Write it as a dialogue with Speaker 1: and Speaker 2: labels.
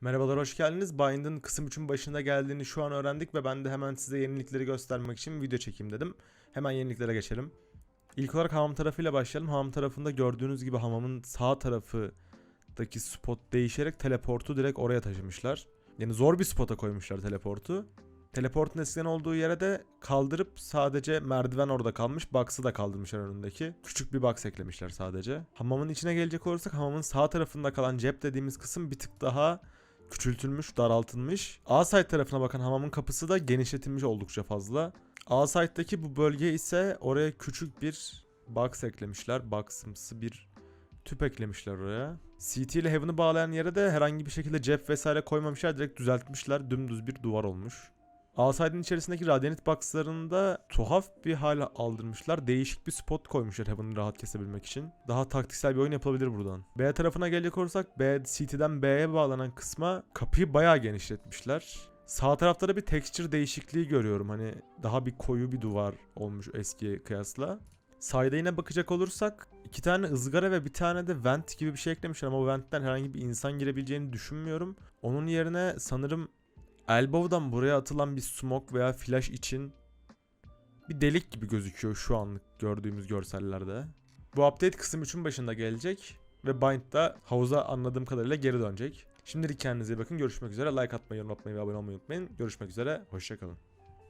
Speaker 1: Merhabalar hoş geldiniz. Bind'in kısım 3'ün başında geldiğini şu an öğrendik ve ben de hemen size yenilikleri göstermek için video çekeyim dedim. Hemen yeniliklere geçelim. İlk olarak hamam tarafıyla başlayalım. Hamam tarafında gördüğünüz gibi hamamın sağ tarafındaki spot değişerek teleportu direkt oraya taşımışlar. Yani zor bir spota koymuşlar teleportu. Teleportun eskiden olduğu yere de kaldırıp sadece merdiven orada kalmış. Box'ı da kaldırmışlar önündeki. Küçük bir box eklemişler sadece. Hamamın içine gelecek olursak hamamın sağ tarafında kalan cep dediğimiz kısım bir tık daha küçültülmüş, daraltılmış. A site tarafına bakan hamamın kapısı da genişletilmiş oldukça fazla. A site'daki bu bölge ise oraya küçük bir box eklemişler. Box'ımsı bir tüp eklemişler oraya. CT ile Heaven'ı bağlayan yere de herhangi bir şekilde cep vesaire koymamışlar. Direkt düzeltmişler. Dümdüz bir duvar olmuş. Outside'ın içerisindeki Radiant Box'larında tuhaf bir hal aldırmışlar. Değişik bir spot koymuşlar Heaven'ı rahat kesebilmek için. Daha taktiksel bir oyun yapılabilir buradan. B tarafına gelecek olursak B, CT'den B'ye bağlanan kısma kapıyı bayağı genişletmişler. Sağ tarafta da bir texture değişikliği görüyorum. Hani daha bir koyu bir duvar olmuş eskiye kıyasla. Sayda yine bakacak olursak iki tane ızgara ve bir tane de vent gibi bir şey eklemişler ama o ventten herhangi bir insan girebileceğini düşünmüyorum. Onun yerine sanırım Elbow'dan buraya atılan bir smoke veya flash için bir delik gibi gözüküyor şu anlık gördüğümüz görsellerde. Bu update kısım 3'ün başında gelecek ve Bind'da havuza anladığım kadarıyla geri dönecek. Şimdilik kendinize iyi bakın. Görüşmek üzere. Like atmayı, yorum atmayı ve abone olmayı unutmayın. Görüşmek üzere. Hoşçakalın.